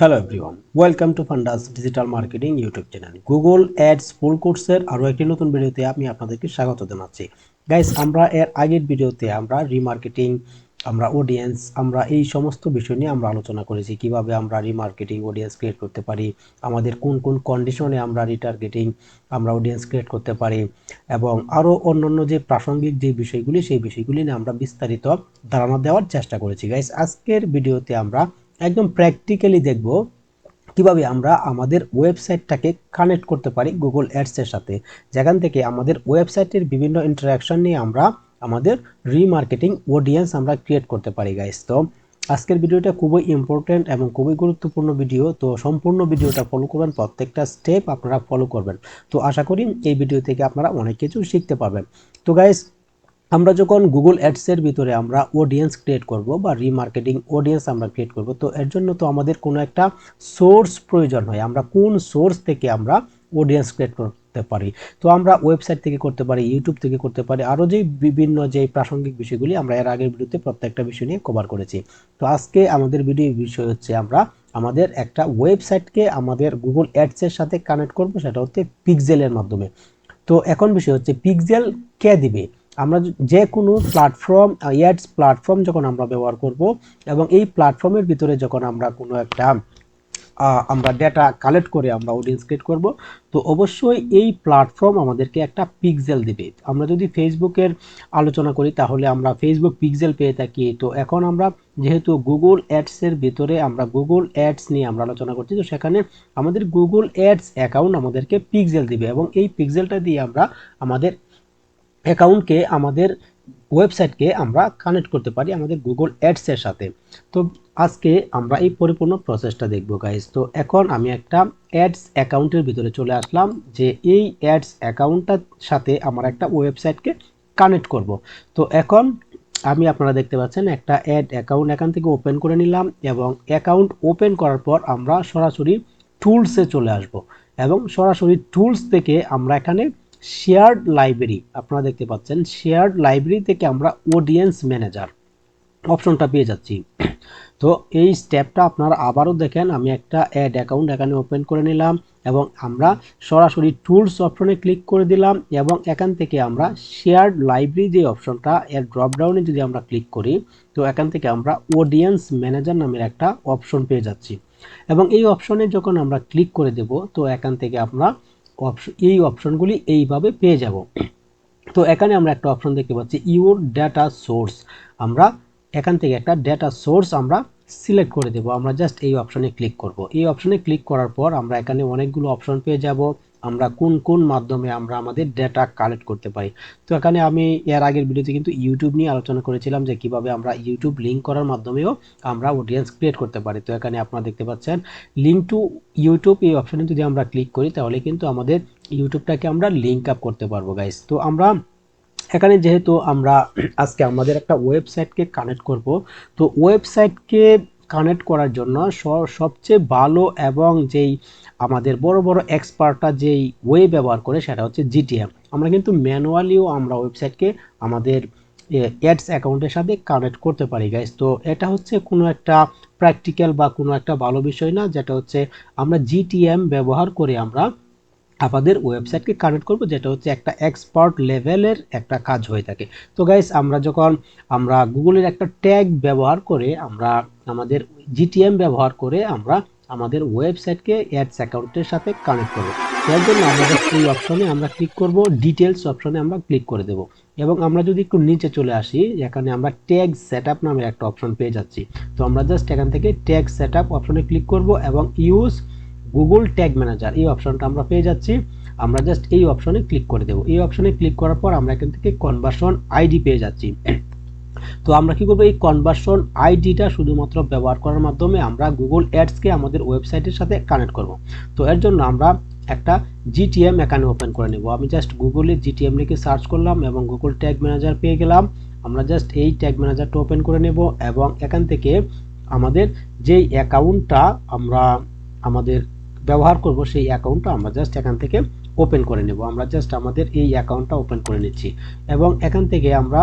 Hello everyone welcome to Fundas digital marketing YouTube channel Google Ads full কোর্সের আরও একটি নতুন ভিডিওতে আমি আপনাদেরকে স্বাগত জানাচ্ছি। গাইস আমরা এর আগের ভিডিওতে আমরা রিমার্কেটিং আমরা অডিয়েন্স আমরা এই সমস্ত বিষয় নিয়ে আমরা আলোচনা করেছি। কীভাবে আমরা রিমার্কেটিং অডিয়েন্স ক্রিয়েট করতে পারি, আমাদের কোন কোন কন্ডিশনে আমরা রিটার্গেটিং আমরা অডিয়েন্স ক্রিয়েট করতে পারি, এবং আরও অন্যান্য যে প্রাসঙ্গিক যে বিষয়গুলি, সেই বিষয়গুলি নিয়ে আমরা বিস্তারিত ধারণা দেওয়ার চেষ্টা করেছি। গাইস আজকের ভিডিওতে আমরা একদম প্র্যাকটিক্যালি দেখব কীভাবে আমরা আমাদের ওয়েবসাইটটাকে কানেক্ট করতে পারি গুগল অ্যাডসের সাথে। যেখান থেকে আমাদের ওয়েবসাইটের বিভিন্ন ইন্টারাকশন নিয়ে আমরা আমাদের রিমার্কেটিং অডিয়েন্স আমরা ক্রিয়েট করতে পারি গাইস তো আজকের ভিডিওটা খুবই ইম্পর্টেন্ট এবং খুবই গুরুত্বপূর্ণ ভিডিও তো সম্পূর্ণ ভিডিওটা ফলো করবেন, প্রত্যেকটা স্টেপ আপনারা ফলো করবেন। তো আশা করি এই ভিডিও থেকে আপনারা অনেক কিছু শিখতে পারবেন। তো গাইস আমরা যখন গুগল অ্যাডসের ভিতরে আমরা অডিয়েন্স ক্রিয়েট করব বা রিমার্কেটিং অডিয়েন্স আমরা ক্রিয়েট করব, তো এর জন্য তো আমাদের কোনো একটা সোর্স প্রয়োজন হয়। আমরা কোন সোর্স থেকে আমরা অডিয়েন্স ক্রিয়েট করতে পারি? তো আমরা ওয়েবসাইট থেকে করতে পারি ইউটিউব থেকে করতে পারি, আরও যে বিভিন্ন যে প্রাসঙ্গিক বিষয়গুলি আমরা এর আগের ভিডিওতে প্রত্যেকটা বিষয় নিয়ে কভার করেছি। তো আজকে আমাদের ভিডিও বিষয় হচ্ছে আমরা আমাদের একটা ওয়েবসাইটকে আমাদের গুগল অ্যাডসের সাথে কানেক্ট করব, সেটা হচ্ছে পিক্সেলের মাধ্যমে। তো এখন বিষয় হচ্ছে পিক্সেল কে দিবে? আমরা যে কোনো প্ল্যাটফর্ম অ্যাডস প্ল্যাটফর্ম যখন আমরা ব্যবহার করব এবং এই প্ল্যাটফর্মের ভিতরে যখন আমরা কোনো একটা আমরা ডেটা কালেক্ট করে আমরা অডিয়েন্স ক্রিয়েট করব, তো অবশ্যই এই প্ল্যাটফর্ম আমাদেরকে একটা পিক্সেল দিবে। আমরা যদি ফেসবুকের আলোচনা করি তাহলে আমরা ফেসবুক পিক্সেল পেয়ে থাকি। তো এখন আমরা যেহেতু গুগল অ্যাডসের ভিতরে আমরা গুগল অ্যাডস নিয়ে আমরা আলোচনা করছি, তো সেখানে আমাদের গুগল অ্যাডস অ্যাকাউন্ট আমাদেরকে পিক্সেল দিবে এবং এই পিক্সেলটা দিয়ে আমরা আমাদের অ্যাকাউন্টকে, আমাদের ওয়েবসাইটকে আমরা কানেক্ট করতে পারি আমাদের গুগল অ্যাডসের সাথে। তো আজকে আমরা এই পরিপূর্ণ প্রসেসটা দেখব গাইজ তো এখন আমি একটা অ্যাডস অ্যাকাউন্টের ভিতরে চলে আসলাম, যে এই অ্যাডস অ্যাকাউন্টটার সাথে আমার একটা ওয়েবসাইটকে কানেক্ট করব। তো এখন আমি আপনারা দেখতে পাচ্ছেন, একটা অ্যাড অ্যাকাউন্ট এখান থেকে ওপেন করে নিলাম এবং অ্যাকাউন্ট ওপেন করার পর আমরা সরাসরি টুলসে চলে আসব। এবং সরাসরি টুলস থেকে আমরা এখানে শেয়ার্ড লাইব্রেরি আপনারা দেখতে পাচ্ছেন শেয়ার্ড লাইব্রেরি থেকে আমরা অডিয়েন্স ম্যানেজার অপশনটা পেয়ে যাচ্ছি। তো এই স্টেপটা আপনারা আবারও দেখেন, আমি একটা অ্যাড অ্যাকাউন্ট এখানে ওপেন করে নিলাম এবং আমরা সরাসরি টুলস অপশনে ক্লিক করে দিলাম এবং এখান থেকে আমরা শেয়ার্ড লাইব্রেরি যে অপশনটা এর ড্রপডাউনে যদি আমরা ক্লিক করি, তো এখান থেকে আমরা অডিয়েন্স ম্যানেজার নামের একটা অপশন পেয়ে যাচ্ছি। এবং এই অপশনে যখন আমরা ক্লিক করে দেব, তো এখান থেকে আমরা এই অপশনগুলি এইভাবে পেয়ে যাব। তো এখানে আমরা একটা অপশন দেখতে পাচ্ছি ইউর ডেটা সোর্স আমরা এখান থেকে একটা ডেটা সোর্স আমরা সিলেক্ট করে দেব। আমরা জাস্ট এই অপশনে ক্লিক করব। এই অপশনে ক্লিক করার পর আমরা এখানে অনেকগুলো অপশন পেয়ে যাব। আমরা কোন কোন মাধ্যমে আমরা আমাদের ডেটা কালেক্ট করতে পারি। তো এখানে আমি এর আগের ভিডিওতে কিন্তু ইউটিউব নিয়ে আলোচনা করেছিলাম যে কীভাবে আমরা ইউটিউব লিঙ্ক করার মাধ্যমেও আমরা অডিয়েন্স ক্রিয়েট করতে পারি। তো এখানে আপনারা দেখতে পাচ্ছেন লিঙ্ক টু ইউটিউব এই অপশানে যদি আমরা ক্লিক করি, তাহলে কিন্তু আমাদের ইউটিউবটাকে আমরা লিঙ্ক আপ করতে পারব গাইস তো আমরা এখানে যেহেতু আমরা আজকে আমাদের একটা ওয়েবসাইটকে কানেক্ট করব, তো ওয়েবসাইটকে কানেক্ট করার জন্য সবচেয়ে ভালো এবং যেই আমাদের বড় বড় এক্সপার্টরা যেই ওয়ে ব্যবহার করে সেটা হচ্ছে জিটিএম আমরা কিন্তু ম্যানুয়ালিও আমরা ওয়েবসাইটকে আমাদের অ্যাডস অ্যাকাউন্টের সাথে কানেক্ট করতে পারি গাইজ তো এটা হচ্ছে কোনো একটা প্র্যাকটিক্যাল বা কোনো একটা ভালো বিষয় না, যেটা হচ্ছে আমরা জিটিএম ব্যবহার করে আমরা আমাদের ওয়েবসাইটকে কানেক্ট করব, যেটা হচ্ছে একটা এক্সপার্ট লেভেলের একটা কাজ হয়ে থাকে। তো গাইস আমরা যখন আমরা গুগলের একটা ট্যাগ ব্যবহার করে আমরা আমাদের জিটিএম ব্যবহার করে আমরা আমাদের ওয়েবসাইটকে অ্যাডস অ্যাকাউন্টের সাথে কানেক্ট করব। এর জন্য আমাদের এই অপশনে আমরা ক্লিক করব ডিটেলস অপশনে আমরা ক্লিক করে দেব। এবং আমরা যদি একটু নিচে চলে আসি, এখানে আমরা ট্যাগ সেট আপ নামের একটা অপশন পেয়ে যাচ্ছি। তো আমরা জাস্ট এখান থেকে ট্যাগ সেট আপ অপশনে ক্লিক করব এবং ইউজ গুগল ট্যাগ ম্যানেজার এই অপশনটা আমরা পেয়ে যাচ্ছি। আমরা জাস্ট এই অপশনে ক্লিক করে দেবো। এই অপশনে ক্লিক করার পর আমরা এখান থেকে কনভার্সন আইডি পেয়ে যাচ্ছি। তো আমরা কি করব? এই কনভার্সন আইডিটা শুধুমাত্র ব্যবহার করার মাধ্যমে আমরা গুগল অ্যাডসকে আমাদের ওয়েবসাইটের সাথে কানেক্ট করব। তো এর জন্য আমরা একটা জিটিএম এখানে ওপেন করে নেব। আমি জাস্ট গুগলে জিটিএম লিখে সার্চ করলাম এবং গুগল ট্যাগ ম্যানেজার পেয়ে গেলাম। আমরা জাস্ট এই ট্যাগ ম্যানেজারটা ওপেন করে নেব এবং এখান থেকে আমাদের যেই অ্যাকাউন্টটা আমরা আমাদের ব্যবহার করব, সেই অ্যাকাউন্টটা আমরা জাস্ট এখান থেকে ওপেন করে নেব। আমরা জাস্ট আমাদের এই অ্যাকাউন্টটা ওপেন করে নিচ্ছি। এবং এখান থেকে আমরা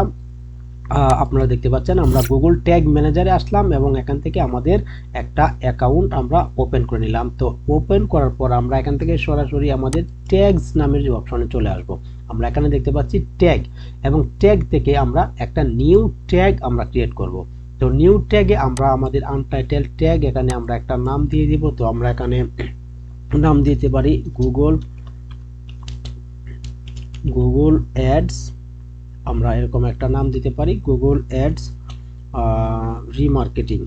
আপনারা দেখতে পাচ্ছেন, আমরা গুগল ট্যাগ ম্যানেজারে আসলাম এবং এখান থেকে আমাদের একটা অ্যাকাউন্ট আমরা ওপেন করে নিলাম। তো ওপেন করার পর আমরা এখান থেকে সরাসরি আমাদের ট্যাগস নামের যে অপশনে চলে আসব। আমরা এখানে দেখতে পাচ্ছি ট্যাগ এবং ট্যাগ থেকে আমরা একটা নিউ ট্যাগ আমরা ক্রিয়েট করব। তো নিউ ট্যাগে আমরা আমাদের আনটাইটেল ট্যাগ এখানে আমরা একটা নাম দিয়ে দিব। তো আমরা এখানে নাম দিতে পারি গুগল গুগল অ্যাডস আমরা এরকম একটা নাম দিতে পারি Google Ads remarketing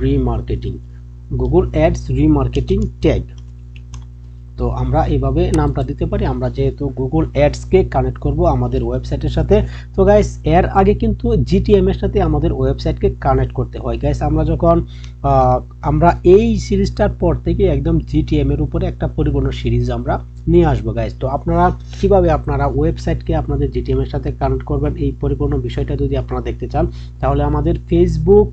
remarketing Google Ads remarketing tag তো আমরা এইভাবে নামটা দিতে পারি। আমরা যেহেতু গুগল অ্যাডসকে কানেক্ট করব আমাদের ওয়েবসাইটের সাথে। তো গাইস এর আগে কিন্তু জিটিএম এর সাথে আমাদের ওয়েবসাইটকে কানেক্ট করতে হয়। গাইস আমরা যখন আমরা এই সিরিজটার পর থেকে একদম জিটিএম এর উপরে একটা পরিপূর্ণ সিরিজ আমরা নিয়ে আসব গাইস তো আপনারা কীভাবে আপনারা ওয়েবসাইটকে আপনাদের জিটিএম এর সাথে কানেক্ট করবেন? এই পরিপূর্ণ বিষয়টা যদি আপনারা দেখতে চান, তাহলে আমাদের ফেসবুক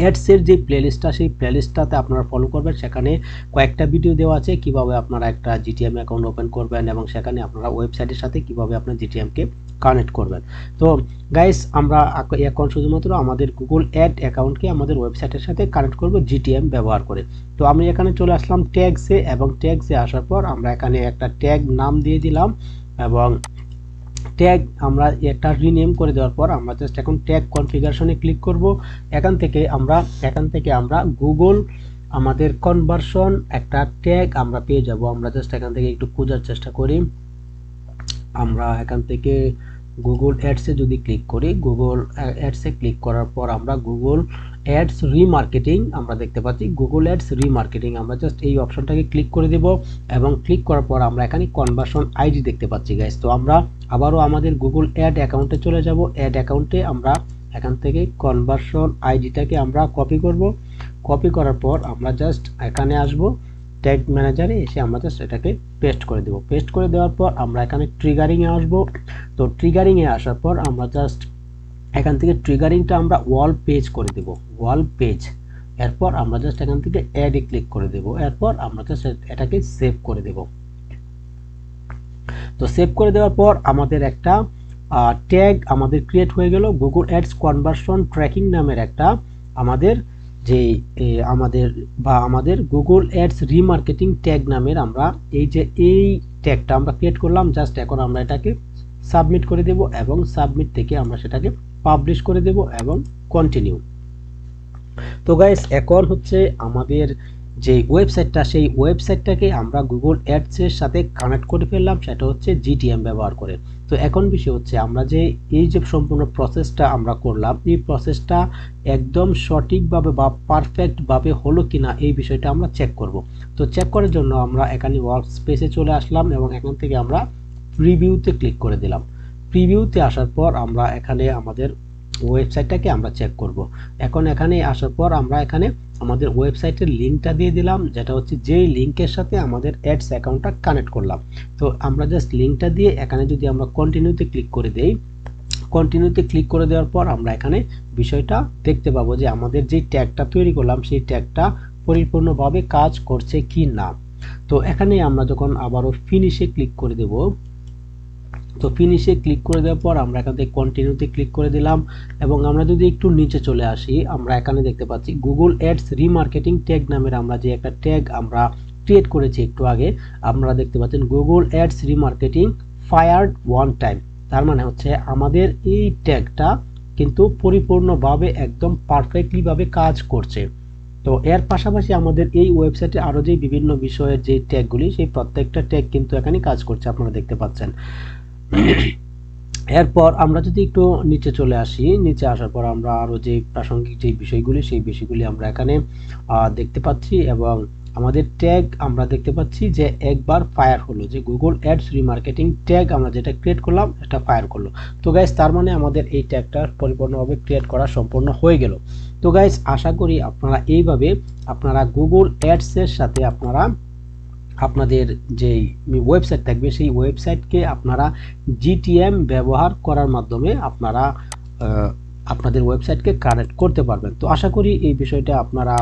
অ্যাডসের যে প্লেলিস্টটা সেই প্লেলিস্টটাতে আপনারা ফলো করবেন। সেখানে কয়েকটা ভিডিও দেওয়া আছে, কীভাবে আপনারা একটা জিটিএম অ্যাকাউন্ট ওপেন করবেন এবং সেখানে আপনারা ওয়েবসাইটের সাথে কীভাবে আপনার জিটিএমকে কানেক্ট করবেন। তো গাইস আমরা এখন শুধুমাত্র আমাদের গুগল অ্যাড অ্যাকাউন্টকে আমাদের ওয়েবসাইটের সাথে কানেক্ট করব জিটিএম ব্যবহার করে। তো, আমি এখানে চলে আসলাম ট্যাগসে এবং ট্যাগসে আসার পর আমরা এখানে একটা ট্যাগ নাম দিয়ে দিলাম এবং ট্যাগ আমরা একটা রিনেম করে দেওয়ার পর আমরা জাস্ট এখন ট্যাগ কনফিগারেশনে ক্লিক করব। এখান থেকে আমরা, এখান থেকে আমরা গুগল আমাদের কনভার্সন একটা ট্যাগ আমরা পেয়ে যাব। আমরা জাস্ট এখান থেকে একটু খোঁজার চেষ্টা করি। আমরা এখান থেকে গুগল অ্যাডসে যদি ক্লিক করি গুগল অ্যাডসে ক্লিক করার পর আমরা গুগল অ্যাডস রিমার্কেটিং আমরা দেখতে পাচ্ছি। গুগল অ্যাডস রিমার্কেটিং আমরা জাস্ট এই অপশনটাকে ক্লিক করে দেব এবং ক্লিক করার পর আমরা এখানে কনভার্সন আইডি দেখতে পাচ্ছি গাইস তো আমরা আবারও আমাদের গুগল অ্যাড অ্যাকাউন্টে চলে যাব। অ্যাড অ্যাকাউন্টে আমরা এখান থেকে কনভার্সন আইডিটাকে আমরা কপি করব। কপি করার পর আমরা জাস্ট এখানে আসব। ট্যাগ ম্যানেজারে এসে আমরা জাস্ট এটাকে পেস্ট করে দেব। পেস্ট করে দেওয়ার পর আমরা এখানে ট্রিগারিংয়ে আসব। তো ট্রিগারিংয়ে আসার পর আমরা জাস্ট এখান থেকে ট্রিগারিংটা আমরা ওয়াল পেজ করে দেব। ওয়াল পেজ এরপর আমরা জাস্ট এখান থেকে অ্যাডে ক্লিক করে দেব। এরপর আমরা জাস্ট এটাকে সেভ করে দেব। তো সেভ করে দেওয়ার পর আমাদের একটা ট্যাগ আমাদের ক্রিয়েট হয়ে গেল। গুগল অ্যাডস কনভার্সন ট্র্যাকিং নামের একটা আমাদের যে আমাদের বা আমাদের গুগল অ্যাডস রিমার্কেটিং ট্যাগ নামের আমরা এই যে, এই ট্যাগটা আমরা ক্রিয়েট করলাম জাস্ট এখন আমরা এটাকে সাবমিট করে দেব এবং সাবমিট থেকে আমরা সেটাকে পাবলিশ করে দেব এবং কন্টিনিউ তো গাইস এখন হচ্ছে আমাদের যে ওয়েবসাইটটা সেই ওয়েবসাইটটাকে আমরা গুগল অ্যাডসের সাথে কানেক্ট করে ফেললাম, সেটা হচ্ছে জিটিএম ব্যবহার করে। তো এখন বিষয় হচ্ছে, আমরা যে এই যে সম্পূর্ণ প্রসেসটা আমরা করলাম, এই প্রসেসটা একদম সঠিকভাবে বা পারফেক্টভাবে হলো কিনা এই বিষয়টা আমরা চেক করব। তো চেক করার জন্য আমরা এখানে ওয়ার্ক স্পেসে চলে আসলাম এবং এখান থেকে আমরা প্রিভিউতে ক্লিক করে দিলাম। প্রিভিউতে আসার পর আমরা এখানে আমাদের ওয়েবসাইটটাকে আমরা চেক করব। এখন এখানে আসার পর আমরা এখানে আমাদের ওয়েবসাইটের লিঙ্কটা দিয়ে দিলাম, যেটা হচ্ছে যেই লিঙ্কের সাথে আমাদের অ্যাডস অ্যাকাউন্টটা কানেক্ট করলাম। তো আমরা জাস্ট লিঙ্কটা দিয়ে এখানে যদি আমরা কন্টিনিউতে ক্লিক করে দেই কন্টিনিউতে ক্লিক করে দেওয়ার পর আমরা এখানে বিষয়টা দেখতে পাবো যে আমাদের যে ট্যাগটা তৈরি করলাম, সেই ট্যাগটা পরিপূর্ণভাবে কাজ করছে কি না তো এখানে আমরা যখন আবারও ফিনিশে ক্লিক করে দেব তো ফিনিশে ক্লিক করে দেওয়ার পর আমরা এখান থেকে কন্টিনিউতে ক্লিক করে দিলাম এবং আমরা যদি একটু নিচে চলে আসি, আমরা এখানে দেখতে পাচ্ছি গুগল অ্যাডস রিমার্কেটিং ট্যাগ নামের আমরা যে একটা ট্যাগ আমরা ক্রিয়েট করেছি একটু আগে আপনারা দেখতে পাচ্ছেন Google Ads remarketing fired one time তার মানে হচ্ছে আমাদের এই ট্যাগটা কিন্তু পরিপূর্ণভাবে একদম পারফেক্টলিভাবে কাজ করছে। তো এর পাশাপাশি আমাদের এই ওয়েবসাইটে আরও যে বিভিন্ন বিষয়ের যে ট্যাগগুলি সেই প্রত্যেকটা ট্যাগ কিন্তু এখানে কাজ করছে, আপনারা দেখতে পাচ্ছেন। এরপর আমরা যদি একটু নিচে চলে আসি, নিচে আসার পর আমরা আরও যে প্রাসঙ্গিক যে বিষয়গুলি, সেই বিষয়গুলি আমরা এখানে দেখতে পাচ্ছি এবং আমাদের ট্যাগ আমরা দেখতে পাচ্ছি যে একবার ফায়ার হলো, যে গুগল অ্যাডস রিমার্কেটিং ট্যাগ আমরা যেটা ক্রিয়েট করলাম এটা ফায়ার করল। তো গাইস তার মানে আমাদের এই ট্যাগটা পরিপূর্ণভাবে ক্রিয়েট করা সম্পূর্ণ হয়ে গেল। তো গাইস আশা করি আপনারা এইভাবে আপনারা গুগল অ্যাডসের সাথে আপনারা আপনাদের যে ওয়েবসাইট থাকবে, সেই ওয়েবসাইটকে আপনারা জিটিএম ব্যবহার করার মাধ্যমে আপনারা আপনাদের ওয়েবসাইটকে কানেক্ট করতে পারবেন। তো আশা করি এই বিষয়টা আপনারা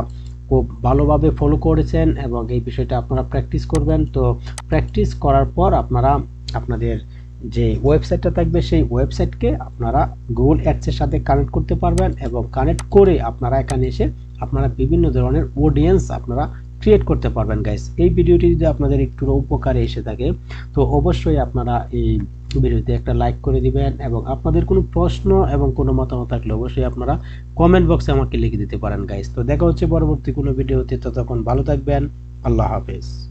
খুব ভালোভাবে ফলো করেছেন এবং এই বিষয়টা আপনারা প্র্যাকটিস করবেন। তো প্র্যাকটিস করার পর আপনারা আপনাদের যে ওয়েবসাইটটা থাকবে, সেই ওয়েবসাইটকে আপনারা গুগল অ্যাডসের সাথে কানেক্ট করতে পারবেন এবং কানেক্ট করে আপনারা এখানে এসে আপনারা বিভিন্ন ধরনের অডিয়েন্স আপনারা ক্রিয়েট করতে পারবেন গাইস এই ভিডিওটি যদি আপনাদের একটু উপকারে এসে থাকে, তো অবশ্যই আপনারা এই ভিডিওতে একটা লাইক করে দিবেন এবং আপনাদের কোনো প্রশ্ন এবং কোনো মতামত থাকলে অবশ্যই আপনারা কমেন্ট বক্সে আমাকে লিখে দিতে পারেন গাইস তো দেখা হচ্ছে পরবর্তী কোনো ভিডিওতে। ততক্ষণ ভালো থাকবেন। আল্লাহ হাফেজ।